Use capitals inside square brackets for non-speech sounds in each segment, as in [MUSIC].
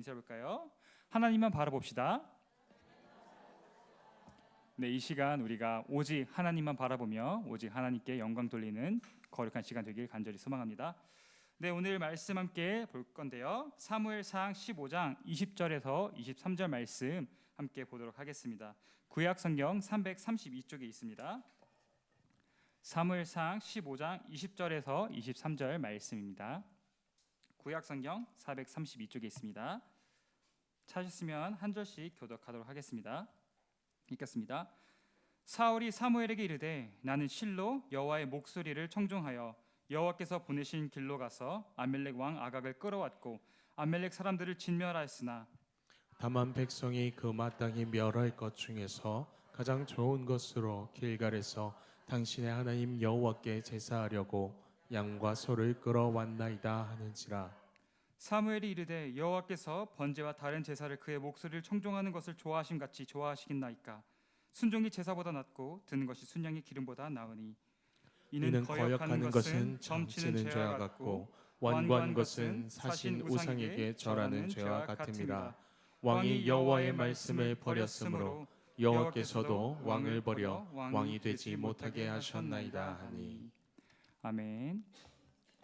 인사해볼까요? 하나님만 바라봅시다. 네, 이 시간 우리가 오직 하나님만 바라보며 오직 하나님께 영광 돌리는 거룩한 시간 되길 간절히 소망합니다. 네, 오늘 말씀 함께 볼 건데요. 사무엘상 15장 20절에서 23절 말씀 함께 보도록 하겠습니다. 구약 성경 332쪽에 있습니다. 사무엘상 15장 20절에서 23절 말씀입니다. 구약 성경 432쪽에 있습니다. 찾으시면 한 절씩 교독하도록 하겠습니다. 읽겠습니다. 사울이 사무엘에게 이르되 나는 실로 여호와의 목소리를 청종하여 여호와께서 보내신 길로 가서 아멜렉 왕 아각을 끌어왔고 아멜렉 사람들을 진멸하였으나 다만 백성이 그 마땅히 멸할 것 중에서 가장 좋은 것으로 길갈에서 당신의 하나님 여호와께 제사하려고 양과 소를 끌어왔나이다 하는지라 사무엘이 이르되 여호와께서 번제와 다른 제사를 그의 목소리를 청종하는 것을 좋아하심 같이 좋아하시겠나이까? 순종이 제사보다 낫고 드는 것이 순양의 기름보다 나으니 이는 거역하는 것은 점치는 죄와 같고 완고한 것은 사신 우상에게 절하는 죄와 같음이라. 왕이 여호와의 말씀을 버렸으므로 여호와께서도 왕을 버려 왕이 되지 못하게 하셨나이다 하니. 아멘.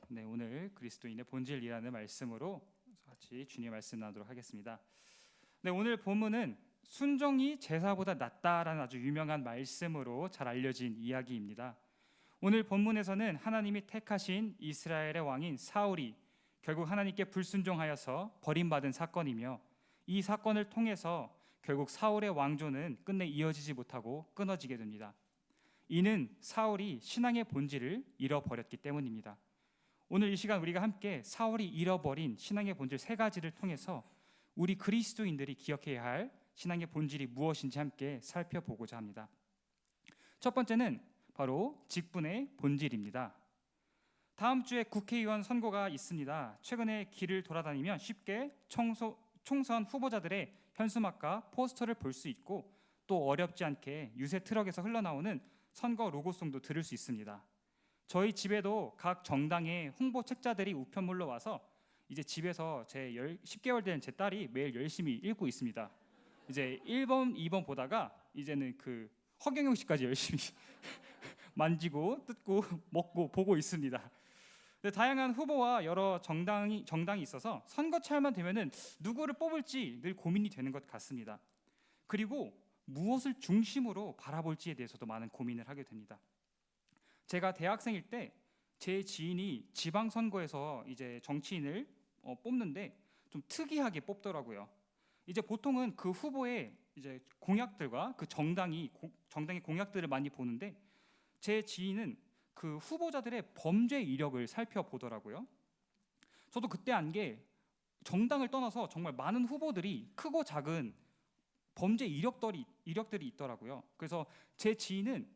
네, 오늘 그리스도인의 본질이라는 말씀으로 같이 주님의 말씀 나누도록 하겠습니다. 네, 오늘 본문은 순종이 제사보다 낫다라는 아주 유명한 말씀으로 잘 알려진 이야기입니다. 오늘 본문에서는 하나님이 택하신 이스라엘의 왕인 사울이 결국 하나님께 불순종하여서 버림받은 사건이며 이 사건을 통해서 결국 사울의 왕조는 끝내 이어지지 못하고 끊어지게 됩니다. 이는 사울이 신앙의 본질을 잃어버렸기 때문입니다. 오늘 이 시간 우리가 함께 사울이 잃어버린 신앙의 본질 세 가지를 통해서 우리 그리스도인들이 기억해야 할 신앙의 본질이 무엇인지 함께 살펴보고자 합니다. 첫 번째는 바로 직분의 본질입니다. 다음 주에 국회의원 선거가 있습니다. 최근에 길을 돌아다니면 쉽게 청소, 총선 후보자들의 현수막과 포스터를 볼 수 있고 또 어렵지 않게 유세 트럭에서 흘러나오는 선거 로고송도 들을 수 있습니다. 저희 집에도 각 정당의 홍보 책자들이 우편물로 와서 이제 집에서 제 10개월 된 제 딸이 매일 열심히 읽고 있습니다. 이제 1번, 2번 보다가 이제는 그 허경영 씨까지 열심히 [LAUGHS] 만지고 뜯고 [LAUGHS] 먹고 보고 있습니다. 다양한 후보와 여러 정당이 정당이 있어서 선거철만 되면은 누구를 뽑을지 늘 고민이 되는 것 같습니다. 그리고 무엇을 중심으로 바라볼지에 대해서도 많은 고민을 하게 됩니다. 제가 대학생일 때 제 지인이 지방 선거에서 이제 정치인을 어, 뽑는데 좀 특이하게 뽑더라고요. 이제 보통은 그 후보의 이제 공약들과 그 정당이 고, 정당의 공약들을 많이 보는데 제 지인은 그 후보자들의 범죄 이력을 살펴보더라고요. 저도 그때 안 게 정당을 떠나서 정말 많은 후보들이 크고 작은 범죄 이력들이 이력들이 있더라고요. 그래서 제 지인은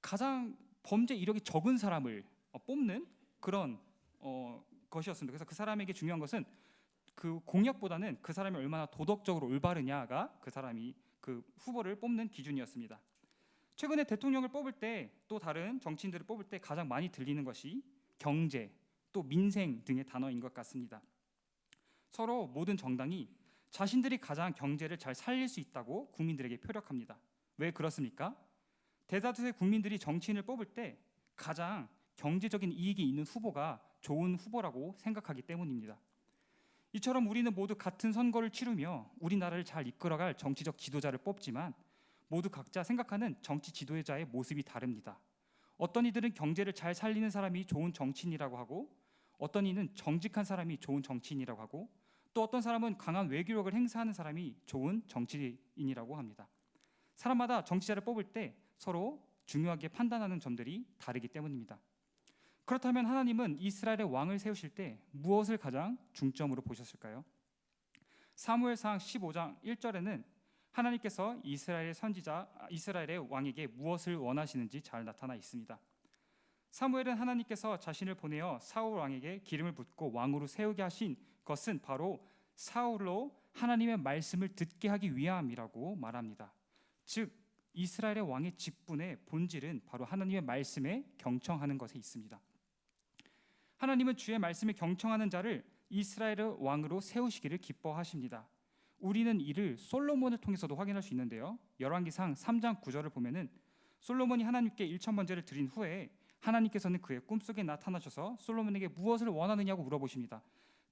가장 범죄 이력이 적은 사람을 어, 뽑는 그런 어, 것이었습니다. 그래서 그 사람에게 중요한 것은 그 공약보다는 그 사람이 얼마나 도덕적으로 올바르냐가 그 사람이 그 후보를 뽑는 기준이었습니다. 최근에 대통령을 뽑을 때 또 다른 정치인들을 뽑을 때 가장 많이 들리는 것이 경제, 또 민생 등의 단어인 것 같습니다. 서로 모든 정당이 자신들이 가장 경제를 잘 살릴 수 있다고 국민들에게 표력합니다. 왜 그렇습니까? 대다수의 국민들이 정치인을 뽑을 때 가장 경제적인 이익이 있는 후보가 좋은 후보라고 생각하기 때문입니다. 이처럼 우리는 모두 같은 선거를 치르며 우리나라를 잘 이끌어갈 정치적 지도자를 뽑지만 모두 각자 생각하는 정치 지도자의 모습이 다릅니다. 어떤 이들은 경제를 잘 살리는 사람이 좋은 정치인이라고 하고 어떤 이는 정직한 사람이 좋은 정치인이라고 하고 또 어떤 사람은 강한 외교력을 행사하는 사람이 좋은 정치인이라고 합니다. 사람마다 정치자를 뽑을 때 서로 중요하게 판단하는 점들이 다르기 때문입니다. 그렇다면 하나님은 이스라엘의 왕을 세우실 때 무엇을 가장 중점으로 보셨을까요? 사무엘상 15장 1절에는 하나님께서 이스라엘의 선지자 이스라엘의 왕에게 무엇을 원하시는지 잘 나타나 있습니다. 사무엘은 하나님께서 자신을 보내어 사울 왕에게 기름을 붓고 왕으로 세우게 하신 것은 바로 사울로 하나님의 말씀을 듣게 하기 위함이라고 말합니다. 즉 이스라엘의 왕의 직분의 본질은 바로 하나님의 말씀에 경청하는 것에 있습니다. 하나님은 주의 말씀에 경청하는 자를 이스라엘의 왕으로 세우시기를 기뻐하십니다. 우리는 이를 솔로몬을 통해서도 확인할 수 있는데요. 열왕기상 3장 9절을 보면은 솔로몬이 하나님께 일천 번제를 드린 후에 하나님께서는 그의 꿈속에 나타나셔서 솔로몬에게 무엇을 원하느냐고 물어보십니다.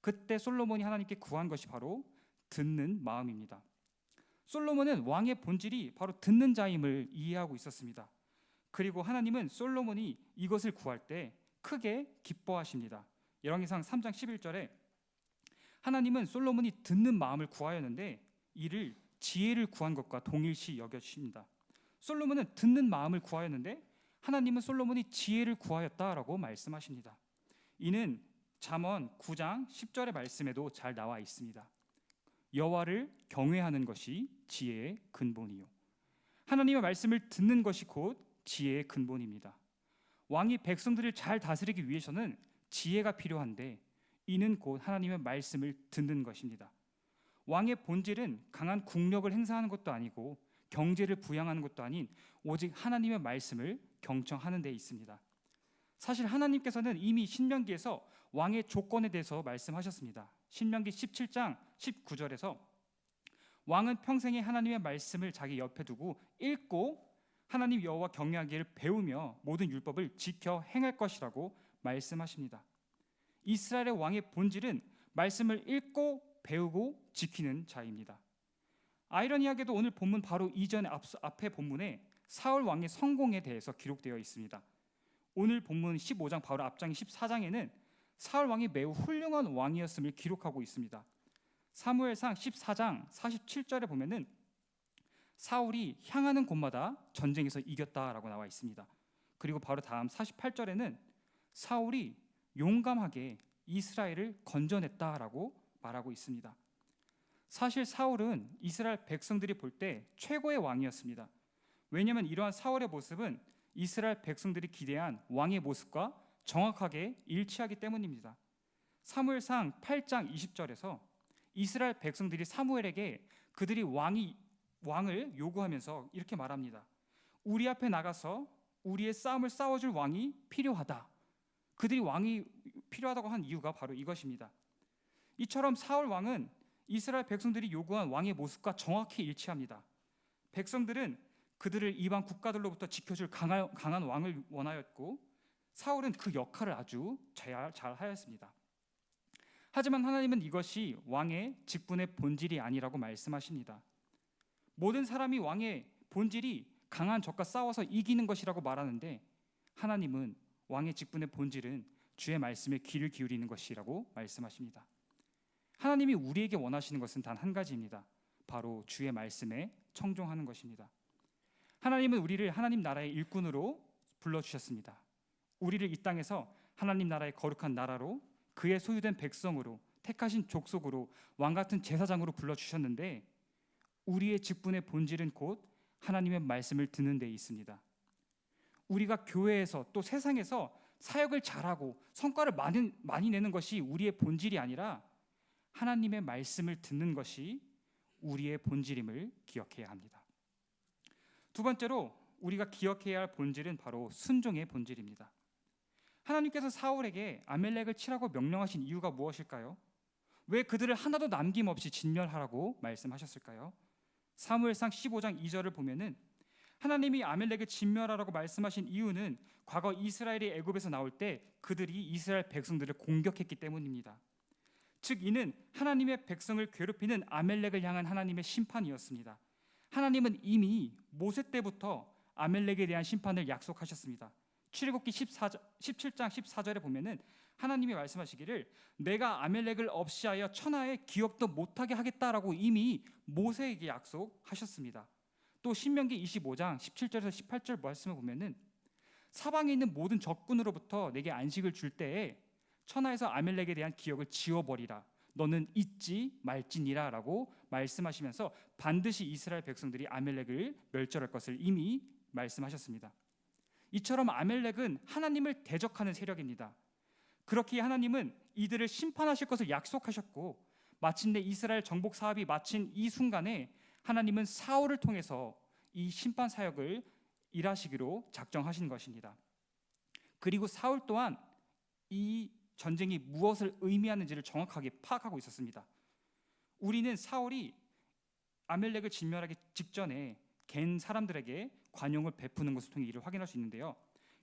그때 솔로몬이 하나님께 구한 것이 바로 듣는 마음입니다. 솔로몬은 왕의 본질이 바로 듣는 자임을 이해하고 있었습니다. 그리고 하나님은 솔로몬이 이것을 구할 때 크게 기뻐하십니다. 열왕기상 3장 11절에 하나님은 솔로몬이 듣는 마음을 구하였는데 이를 지혜를 구한 것과 동일시 여겨주십니다. 솔로몬은 듣는 마음을 구하였는데 하나님은 솔로몬이 지혜를 구하였다라고 말씀하십니다. 이는 잠언 9장 10절의 말씀에도 잘 나와 있습니다. 여호와를 경외하는 것이 지혜의 근본이요. 하나님의 말씀을 듣는 것이 곧 지혜의 근본입니다. 왕이 백성들을 잘 다스리기 위해서는 지혜가 필요한데 이는 곧 하나님의 말씀을 듣는 것입니다. 왕의 본질은 강한 국력을 행사하는 것도 아니고 경제를 부양하는 것도 아닌 오직 하나님의 말씀을 경청하는 데 있습니다. 사실 하나님께서는 이미 신명기에서 왕의 조건에 대해서 말씀하셨습니다. 신명기 17장 19절에서 왕은 평생에 하나님의 말씀을 자기 옆에 두고 읽고 하나님 여호와 경외하기를 배우며 모든 율법을 지켜 행할 것이라고 말씀하십니다. 이스라엘의 왕의 본질은 말씀을 읽고 배우고 지키는 자입니다. 아이러니하게도 오늘 본문 바로 이전에 앞, 앞에 본문에 사울 왕의 성공에 대해서 기록되어 있습니다. 오늘 본문 15장 바로 앞장 14장에는 사울 왕이 매우 훌륭한 왕이었음을 기록하고 있습니다. 사무엘상 14장 47절에 보면은 사울이 향하는 곳마다 전쟁에서 이겼다라고 나와 있습니다. 그리고 바로 다음 48절에는 사울이 용감하게 이스라엘을 건져냈다라고 말하고 있습니다. 사실 사울은 이스라엘 백성들이 볼 때 최고의 왕이었습니다. 왜냐하면 이러한 사울의 모습은 이스라엘 백성들이 기대한 왕의 모습과 정확하게 일치하기 때문입니다. 사무엘상 8장 20절에서 이스라엘 백성들이 사무엘에게 그들이 왕이 왕을 요구하면서 이렇게 말합니다. 우리 앞에 나가서 우리의 싸움을 싸워줄 왕이 필요하다. 그들이 왕이 필요하다고 한 이유가 바로 이것입니다. 이처럼 사울 왕은 이스라엘 백성들이 요구한 왕의 모습과 정확히 일치합니다. 백성들은 그들을 이방 국가들로부터 지켜줄 강한, 왕을 원하였고 사울은 그 역할을 아주 잘, 잘 하였습니다. 하지만 하나님은 이것이 왕의 직분의 본질이 아니라고 말씀하십니다. 모든 사람이 왕의 본질이 강한 적과 싸워서 이기는 것이라고 말하는데 하나님은 왕의 직분의 본질은 주의 말씀에 귀를 기울이는 것이라고 말씀하십니다. 하나님이 우리에게 원하시는 것은 단 한 가지입니다. 바로 주의 말씀에 청종하는 것입니다. 하나님은 우리를 하나님 나라의 일꾼으로 불러 주셨습니다. 우리를 이 땅에서 하나님 나라의 거룩한 나라로 그의 소유된 백성으로 택하신 족속으로 왕 같은 제사장으로 불러 주셨는데 우리의 직분의 본질은 곧 하나님의 말씀을 듣는 데 있습니다. 우리가 교회에서 또 세상에서 사역을 잘하고 성과를 많이, 많이 내는 것이 우리의 본질이 아니라 하나님의 말씀을 듣는 것이 우리의 본질임을 기억해야 합니다. 두 번째로 우리가 기억해야 할 본질은 바로 순종의 본질입니다. 하나님께서 사울에게 아멜렉을 치라고 명령하신 이유가 무엇일까요? 왜 그들을 하나도 남김없이 진멸하라고 말씀하셨을까요? 사무엘상 15장 2절을 보면은 하나님이 아멜렉을 진멸하라고 말씀하신 이유는 과거 이스라엘이 애굽에서 나올 때 그들이 이스라엘 백성들을 공격했기 때문입니다. 즉 이는 하나님의 백성을 괴롭히는 아멜렉을 향한 하나님의 심판이었습니다. 하나님은 이미 모세 때부터 아멜렉에 대한 심판을 약속하셨습니다. 출애굽기 14장, 17장 14절에 보면은 하나님이 말씀하시기를 내가 아멜렉을 없이하여 천하의 기억도 못하게 하겠다라고 이미 모세에게 약속하셨습니다. 또 신명기 25장 17절에서 18절 말씀을 보면은 사방에 있는 모든 적군으로부터 내게 안식을 줄 때에 천하에서 아멜렉에 대한 기억을 지워버리라. 너는 잊지 말지니라라고 말씀하시면서 반드시 이스라엘 백성들이 아멜렉을 멸절할 것을 이미 말씀하셨습니다. 이처럼 아멜렉은 하나님을 대적하는 세력입니다. 그렇게 하나님은 이들을 심판하실 것을 약속하셨고 마침내 이스라엘 정복 사업이 마친 이 순간에 하나님은 사울을 통해서 이 심판 사역을 일하시기로 작정하신 것입니다. 그리고 사울 또한 이 전쟁이 무엇을 의미하는지를 정확하게 파악하고 있었습니다. 우리는 사울이 아멜렉을 진멸하기 직전에 겐 사람들에게 관용을 베푸는 것을 통해 이를 확인할 수 있는데요.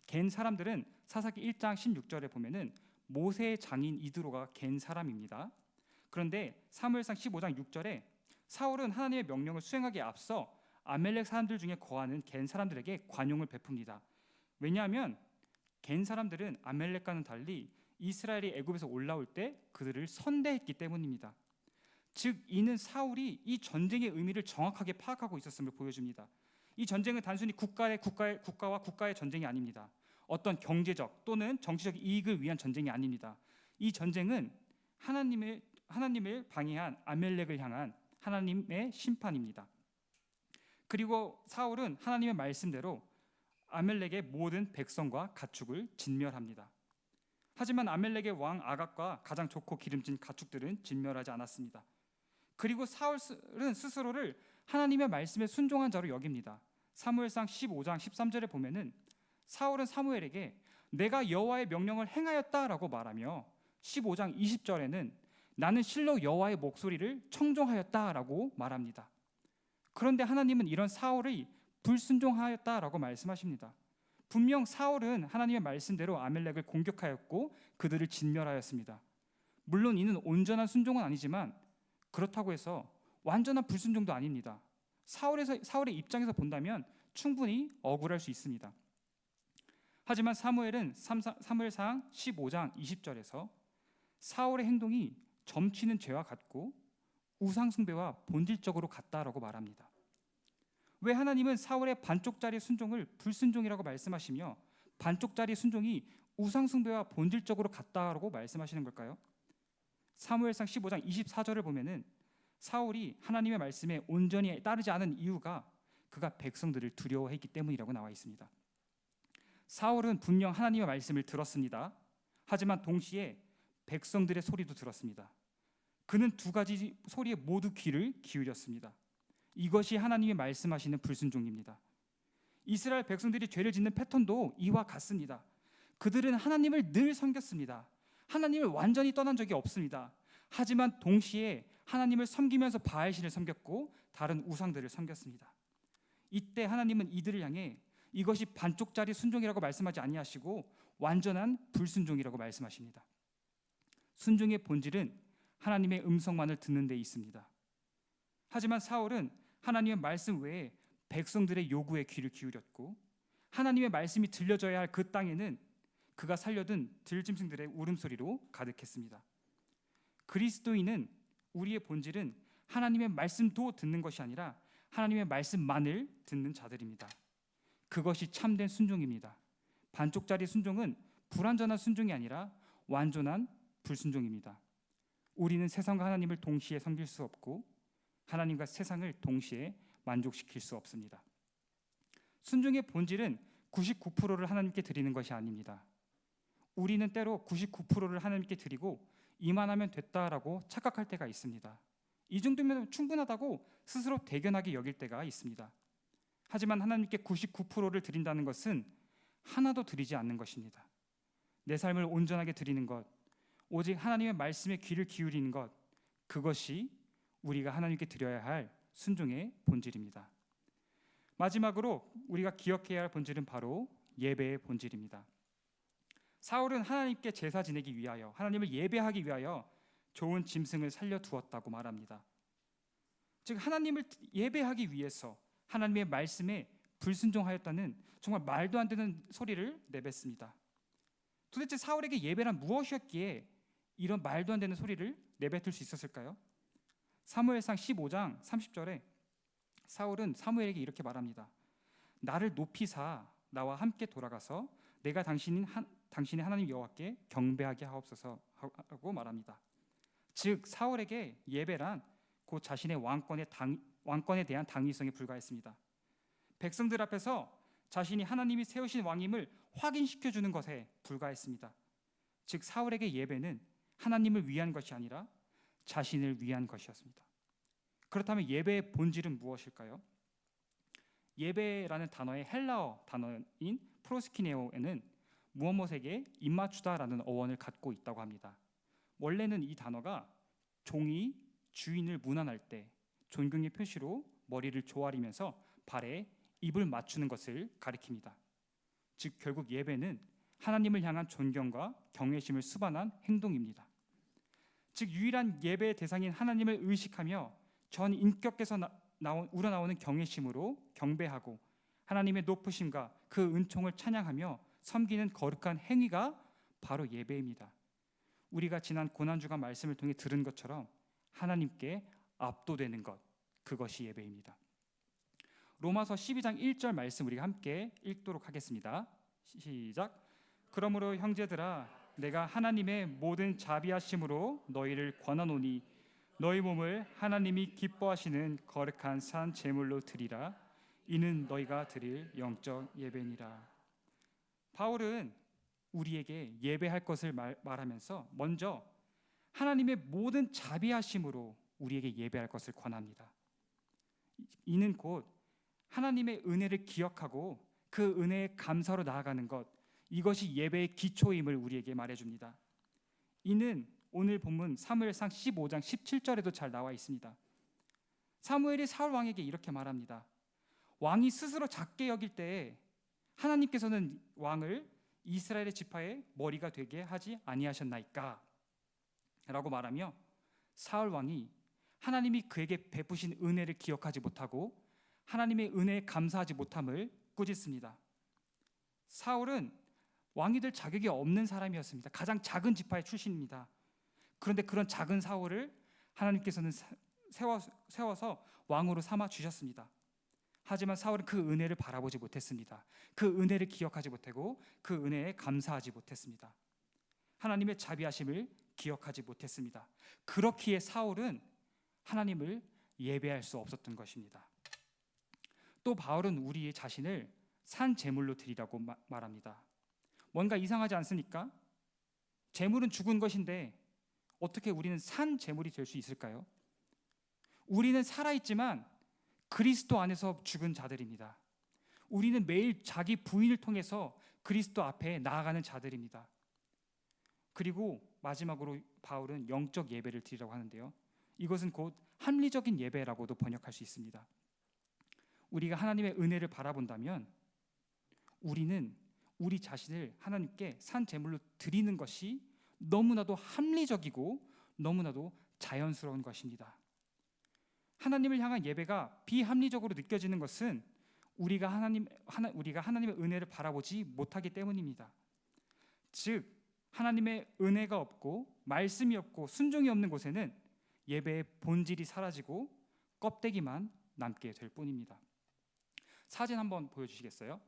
겐 사람들은 사사기 1장 16절에 보면은 모세의 장인 이드로가 겐 사람입니다. 그런데 사무엘상 15장 6절에 사울은 하나님의 명령을 수행하기에 앞서 아멜렉 사람들 중에 거하는 겐 사람들에게 관용을 베풉니다. 왜냐하면 겐 사람들은 아멜렉과는 달리 이스라엘이 애굽에서 올라올 때 그들을 선대했기 때문입니다. 즉 이는 사울이 이 전쟁의 의미를 정확하게 파악하고 있었음을 보여줍니다. 이 전쟁은 단순히 국가의 국가의 국가와 국가의 전쟁이 아닙니다. 어떤 경제적 또는 정치적 이익을 위한 전쟁이 아닙니다. 이 전쟁은 하나님의 하나님을 방해한 아멜렉을 향한 하나님의 심판입니다. 그리고 사울은 하나님의 말씀대로 아멜렉의 모든 백성과 가축을 진멸합니다. 하지만 아멜렉의 왕 아각과 가장 좋고 기름진 가축들은 진멸하지 않았습니다. 그리고 사울은 스스로를 하나님의 말씀에 순종한 자로 여깁니다. 사무엘상 15장 13절에 보면은 사울은 사무엘에게 내가 여호와의 명령을 행하였다라고 말하며 15장 20절에는 나는 실로 여호와의 목소리를 청종하였다라고 말합니다. 그런데 하나님은 이런 사울이 불순종하였다라고 말씀하십니다. 분명 사울은 하나님의 말씀대로 아멜렉을 공격하였고 그들을 진멸하였습니다. 물론 이는 온전한 순종은 아니지만 그렇다고 해서 완전한 불순종도 아닙니다. 사울에서 사울의 입장에서 본다면 충분히 억울할 수 있습니다. 하지만 사무엘은 사무엘상 15장 20절에서 사울의 행동이 점치는 죄와 같고 우상 숭배와 본질적으로 같다라고 말합니다. 왜 하나님은 사울의 반쪽짜리 순종을 불순종이라고 말씀하시며 반쪽짜리 순종이 우상 숭배와 본질적으로 같다라고 말씀하시는 걸까요? 사무엘상 15장 24절을 보면은 사울이 하나님의 말씀에 온전히 따르지 않은 이유가 그가 백성들을 두려워했기 때문이라고 나와 있습니다. 사울은 분명 하나님의 말씀을 들었습니다. 하지만 동시에 백성들의 소리도 들었습니다. 그는 두 가지 소리에 모두 귀를 기울였습니다. 이것이 하나님이 말씀하시는 불순종입니다. 이스라엘 백성들이 죄를 짓는 패턴도 이와 같습니다. 그들은 하나님을 늘 섬겼습니다. 하나님을 완전히 떠난 적이 없습니다. 하지만 동시에 하나님을 섬기면서 바알신을 섬겼고 다른 우상들을 섬겼습니다. 이때 하나님은 이들을 향해 이것이 반쪽짜리 순종이라고 말씀하지 아니하시고 완전한 불순종이라고 말씀하십니다. 순종의 본질은 하나님의 음성만을 듣는 데 있습니다. 하지만 사울은 하나님의 말씀 외에 백성들의 요구에 귀를 기울였고 하나님의 말씀이 들려져야 할 그 땅에는 그가 살려둔 들짐승들의 울음소리로 가득했습니다. 그리스도인은 우리의 본질은 하나님의 말씀도 듣는 것이 아니라 하나님의 말씀만을 듣는 자들입니다. 그것이 참된 순종입니다. 반쪽짜리 순종은 불완전한 순종이 아니라 완전한 불순종입니다. 우리는 세상과 하나님을 동시에 섬길 수 없고 하나님과 세상을 동시에 만족시킬 수 없습니다. 순종의 본질은 99%를 하나님께 드리는 것이 아닙니다. 우리는 때로 99%를 하나님께 드리고 이만하면 됐다라고 착각할 때가 있습니다. 이 정도면 충분하다고 스스로 대견하게 여길 때가 있습니다. 하지만 하나님께 99%를 드린다는 것은 하나도 드리지 않는 것입니다. 내 삶을 온전하게 드리는 것, 오직 하나님의 말씀에 귀를 기울이는 것, 그것이 우리가 하나님께 드려야 할 순종의 본질입니다. 마지막으로 우리가 기억해야 할 본질은 바로 예배의 본질입니다. 사울은 하나님께 제사 지내기 위하여 하나님을 예배하기 위하여 좋은 짐승을 살려 두었다고 말합니다. 즉 하나님을 예배하기 위해서 하나님의 말씀에 불순종하였다는 정말 말도 안 되는 소리를 내뱉습니다. 도대체 사울에게 예배란 무엇이었기에 이런 말도 안 되는 소리를 내뱉을 수 있었을까요? 사무엘상 15장 30절에 사울은 사무엘에게 이렇게 말합니다. 나를 높이 사 나와 함께 돌아가서 내가 당신인 한, 당신의 하나님 여호와께 경배하게 하옵소서 하고 말합니다. 즉 사울에게 예배란 곧 자신의 왕권의 당, 왕권에 대한 당위성에 불과했습니다. 백성들 앞에서 자신이 하나님이 세우신 왕임을 확인시켜 주는 것에 불과했습니다. 즉 사울에게 예배는 하나님을 위한 것이 아니라 자신을 위한 것이었습니다. 그렇다면 예배의 본질은 무엇일까요? 예배라는 단어의 헬라어 단어인 프로스키네오에는 무엇무엇에게 입맞추다라는 어원을 갖고 있다고 합니다. 원래는 이 단어가 종이 주인을 문안할 때 존경의 표시로 머리를 조아리면서 발에 입을 맞추는 것을 가리킵니다. 즉 결국 예배는 하나님을 향한 존경과 경외심을 수반한 행동입니다. 즉 유일한 예배의 대상인 하나님을 의식하며 전 인격께서 나, 나온, 우러나오는 경외심으로 경배하고 하나님의 높으심과 그 은총을 찬양하며 섬기는 거룩한 행위가 바로 예배입니다. 우리가 지난 고난주간 말씀을 통해 들은 것처럼 하나님께 압도되는 것 그것이 예배입니다. 로마서 12장 1절 말씀 우리가 함께 읽도록 하겠습니다. 시작. 그러므로 형제들아 내가 하나님의 모든 자비하심으로 너희를 권하노니 너희 몸을 하나님이 기뻐하시는 거룩한 산 제물로 드리라 이는 너희가 드릴 영적 예배니라. 바울은 우리에게 예배할 것을 말, 말하면서 먼저 하나님의 모든 자비하심으로 우리에게 예배할 것을 권합니다. 이는 곧 하나님의 은혜를 기억하고 그 은혜에 감사로 나아가는 것 이것이 예배의 기초임을 우리에게 말해줍니다. 이는 오늘 본문 사무엘상 15장 17절에도 잘 나와 있습니다. 사무엘이 사울 왕에게 이렇게 말합니다. 왕이 스스로 작게 여길 때에 하나님께서는 왕을 이스라엘의 지파의 머리가 되게 하지 아니하셨나이까? 라고 말하며 사울 왕이 하나님이 그에게 베푸신 은혜를 기억하지 못하고 하나님의 은혜에 감사하지 못함을 꾸짖습니다. 사울은 왕이 될 자격이 없는 사람이었습니다. 가장 작은 지파의 출신입니다. 그런데 그런 작은 사울을 하나님께서는 세워, 세워 서 왕으로 삼아 주셨습니다. 하지만 사울은 그 은혜를 바라보지 못했습니다. 그 은혜를 기억하지 못하고 그 은혜에 감사하지 못했습니다. 하나님의 자비하심을 기억하지 못했습니다. 그렇기에 사울은 하나님을 예배할 수 없었던 것입니다. 또 바울은 우리의 자신을 산 제물로 드리라고 마, 말합니다. 뭔가 이상하지 않습니까? 제물은 죽은 것인데 어떻게 우리는 산 제물이 될 수 있을까요? 우리는 살아있지만 그리스도 안에서 죽은 자들입니다. 우리는 매일 자기 부인을 통해서 그리스도 앞에 나아가는 자들입니다. 그리고 마지막으로 바울은 영적 예배를 드리라고 하는데요. 이것은 곧 합리적인 예배라고도 번역할 수 있습니다. 우리가 하나님의 은혜를 바라본다면 우리는 우리 자신을 하나님께 산 제물로 드리는 것이 너무나도 합리적이고 너무나도 자연스러운 것입니다. 하나님을 향한 예배가 비합리적으로 느껴지는 것은 우리가 하나님 하나, 우리가 하나님의 은혜를 바라보지 못하기 때문입니다. 즉 하나님의 은혜가 없고 말씀이 없고 순종이 없는 곳에는 예배의 본질이 사라지고 껍데기만 남게 될 뿐입니다. 사진 한번 보여주시겠어요?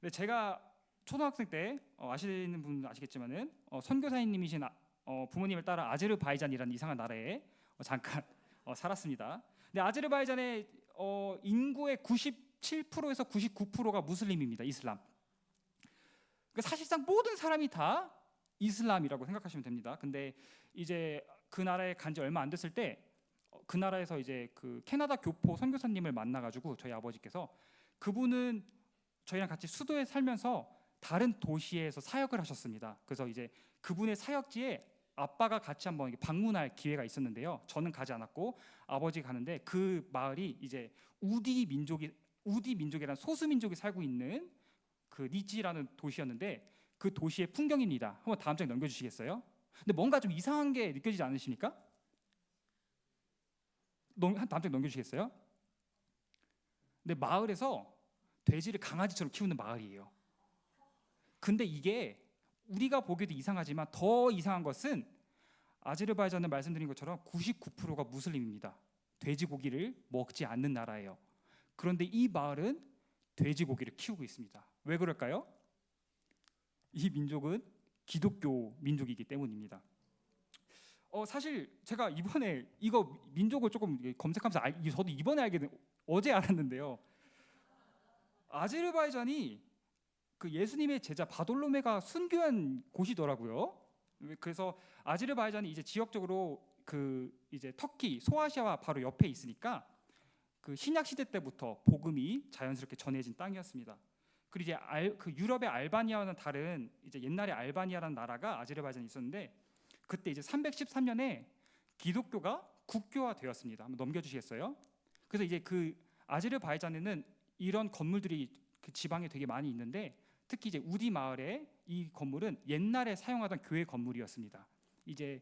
네, 제가 초등학생 때 어, 아시는 분 아시겠지만은 어, 선교사님이신 아, 어, 부모님을 따라 아제르바이잔이라는 이상한 나라에 어, 잠깐 어, 살았습니다. 근데 아제르바이잔의 어, 인구의 97%에서 99%가 무슬림입니다. 이슬람. 그러니까 사실상 모든 사람이 다 이슬람이라고 생각하시면 됩니다. 근데 이제 그 나라에 간 지 얼마 안 됐을 때 그 나라에서 이제 그 캐나다 교포 선교사님을 만나가지고 저희 아버지께서 그분은 저희랑 같이 수도에 살면서 다른 도시에서 사역을 하셨습니다. 그래서 이제 그분의 사역지에 아빠가 같이 한번 방문할 기회가 있었는데요. 저는 가지 않았고 아버지 가는데 그 마을이 이제 우디 민족이 우디 민족이라는 소수 민족이 살고 있는 그 니지라는 도시였는데 그 도시의 풍경입니다. 한번 다음 장 넘겨 주시겠어요? 근데 뭔가 좀 이상한 게 느껴지지 않으십니까? 넘, 다음 장 넘겨 주시겠어요? 근데 마을에서 돼지를 강아지처럼 키우는 마을이에요. 근데 이게 우리가 보기에도 이상하지만 더 이상한 것은 아제르바이잔을 말씀드린 것처럼 99%가 무슬림입니다. 돼지고기를 먹지 않는 나라예요. 그런데 이 마을은 돼지고기를 키우고 있습니다. 왜 그럴까요? 이 민족은 기독교 민족이기 때문입니다. 어, 사실 제가 이번에 이거 민족을 조금 검색하면서 알, 저도 이번에 알게 된 어제 알았는데요. 아제르바이잔이 그 예수님의 제자 바돌로메가 순교한 곳이더라고요. 그래서 아제르바이잔이 이제 지역적으로 그 이제 터키, 소아시아와 바로 옆에 있으니까 그 신약 시대 때부터 복음이 자연스럽게 전해진 땅이었습니다. 그리고 이제 알, 그 유럽의 알바니아와는 다른 이제 옛날에 알바니아라는 나라가 아제르바이잔에 있었는데 그때 이제 313년에 기독교가 국교화 되었습니다. 한번 넘겨주시겠어요? 그래서 이제 그 아제르바이잔에는 이런 건물들이 그 지방에 되게 많이 있는데 특히 이제 우디 마을에 이 건물은 옛날에 사용하던 교회 건물이었습니다. 이제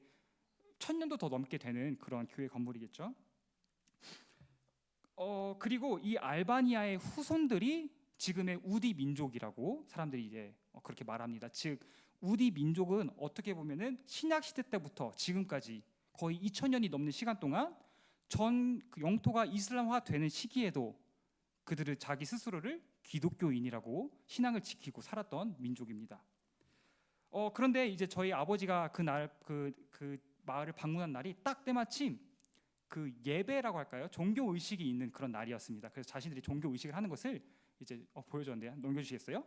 천 년도 더 넘게 되는 그런 교회 건물이겠죠. 어 그리고 이 알바니아의 후손들이 지금의 우디 민족이라고 사람들이 이제 어, 그렇게 말합니다. 즉 우디 민족은 어떻게 보면은 신약 시대 때부터 지금까지 거의 2000년이 넘는 시간 동안 전그 영토가 이슬람화 되는 시기에도 그들은 자기 스스로를 기독교인이라고 신앙을 지키고 살았던 민족입니다. 어 그런데 이제 저희 아버지가 그 날 그 그 마을을 방문한 날이 딱 때마침 그 예배라고 할까요? 종교 의식이 있는 그런 날이었습니다. 그래서 자신들이 종교 의식을 하는 것을 이제 어, 보여줬는데 넘겨주시겠어요?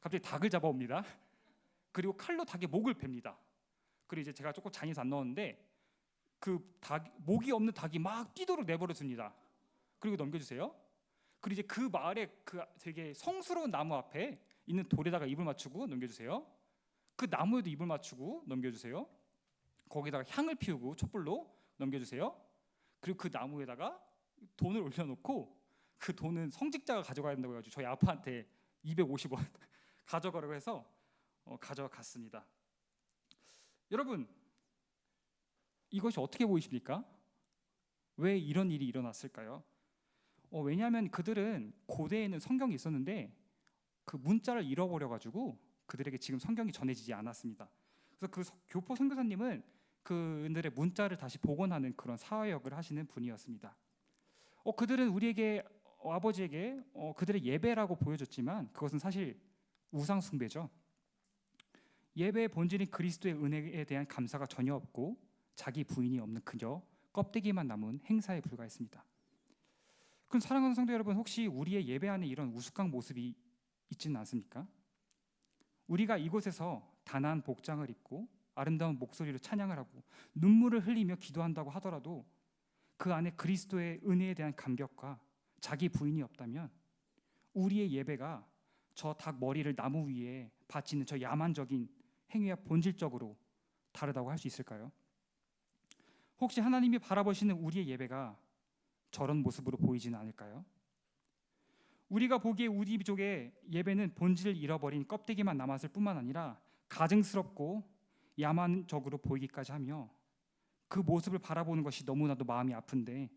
갑자기 닭을 잡아옵니다. [LAUGHS] 그리고 칼로 닭의 목을 팹니다. 그리고 이제 제가 조금 잔인해서 안 넣었는데 그 닭 목이 없는 닭이 막 뛰도록 내버려 둡니다. 그리고 넘겨주세요. 그리고 이제 그 마을에 그 되게 성스러운 나무 앞에 있는 돌에다가 입을 맞추고 넘겨주세요. 그 나무에도 입을 맞추고 넘겨주세요. 거기다가 향을 피우고 촛불로 넘겨주세요. 그리고 그 나무에다가 돈을 올려놓고 그 돈은 성직자가 가져가야 된다고 해가지고 저희 아빠한테 250원 [LAUGHS] 가져가라고 해서 어, 가져갔습니다. 여러분 이것이 어떻게 보이십니까? 왜 이런 일이 일어났을까요? 어, 왜냐하면 그들은 고대에는 성경이 있었는데 그 문자를 잃어버려 가지고 그들에게 지금 성경이 전해지지 않았습니다. 그래서 그 서- 교포 선교사님은 그들의 문자를 다시 복원하는 그런 사역을 하시는 분이었습니다. 어, 그들은 우리에게 어, 아버지에게 어, 그들의 예배라고 보여줬지만 그것은 사실 우상 숭배죠. 예배의 본질인 그리스도의 은혜에 대한 감사가 전혀 없고 자기 부인이 없는 그저 껍데기만 남은 행사에 불과했습니다. 그럼 사랑하는 성도 여러분 혹시 우리의 예배 안에 이런 우스꽝 모습이 있지는 않습니까? 우리가 이곳에서 단한 복장을 입고 아름다운 목소리로 찬양을 하고 눈물을 흘리며 기도한다고 하더라도 그 안에 그리스도의 은혜에 대한 감격과 자기 부인이 없다면 우리의 예배가 저 닭 머리를 나무 위에 바치는 저 야만적인 행위와 본질적으로 다르다고 할 수 있을까요? 혹시 하나님이 바라보시는 우리의 예배가 저런 모습으로 보이지는 않을까요? 우리가 보기에 우리 민족의 예배는 본질을 잃어버린 껍데기만 남았을 뿐만 아니라 가증스럽고 야만적으로 보이기까지 하며 그 모습을 바라보는 것이 너무나도 마음이 아픈데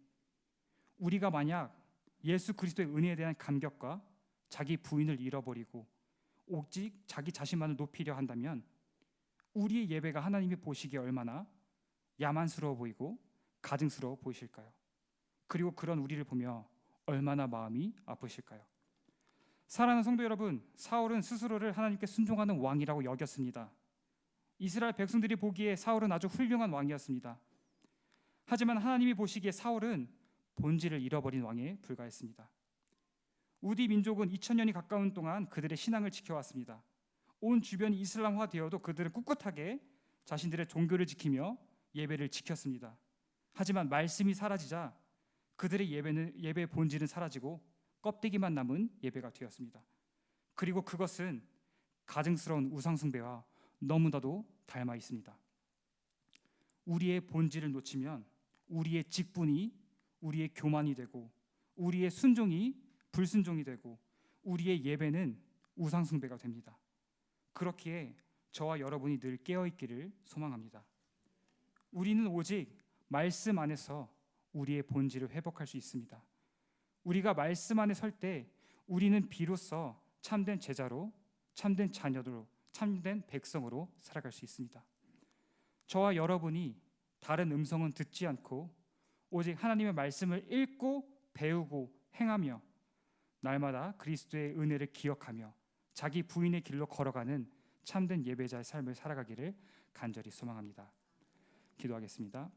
우리가 만약 예수 그리스도의 은혜에 대한 감격과 자기 부인을 잃어버리고 오직 자기 자신만을 높이려 한다면 우리의 예배가 하나님이 보시기에 얼마나 야만스러워 보이고 가증스러워 보이실까요? 그리고 그런 우리를 보며 얼마나 마음이 아프실까요? 사랑하는 성도 여러분, 사울은 스스로를 하나님께 순종하는 왕이라고 여겼습니다. 이스라엘 백성들이 보기에 사울은 아주 훌륭한 왕이었습니다. 하지만 하나님이 보시기에 사울은 본질을 잃어버린 왕에 불과했습니다. 우디 민족은 2000년이 가까운 동안 그들의 신앙을 지켜왔습니다. 온 주변이 이슬람화 되어도 그들은 꿋꿋하게 자신들의 종교를 지키며 예배를 지켰습니다. 하지만 말씀이 사라지자 그들의 예배는 예배의 본질은 사라지고 껍데기만 남은 예배가 되었습니다. 그리고 그것은 가증스러운 우상 숭배와 너무나도 닮아 있습니다. 우리의 본질을 놓치면 우리의 직분이 우리의 교만이 되고 우리의 순종이 불순종이 되고 우리의 예배는 우상 숭배가 됩니다. 그렇기에 저와 여러분이 늘 깨어 있기를 소망합니다. 우리는 오직 말씀 안에서 우리의 본질을 회복할 수 있습니다. 우리가 말씀 안에 설 때 우리는 비로소 참된 제자로 참된 자녀로 참된 백성으로 살아갈 수 있습니다. 저와 여러분이 다른 음성은 듣지 않고 오직 하나님의 말씀을 읽고 배우고 행하며 날마다 그리스도의 은혜를 기억하며 자기 부인의 길로 걸어가는 참된 예배자의 삶을 살아가기를 간절히 소망합니다. 기도하겠습니다.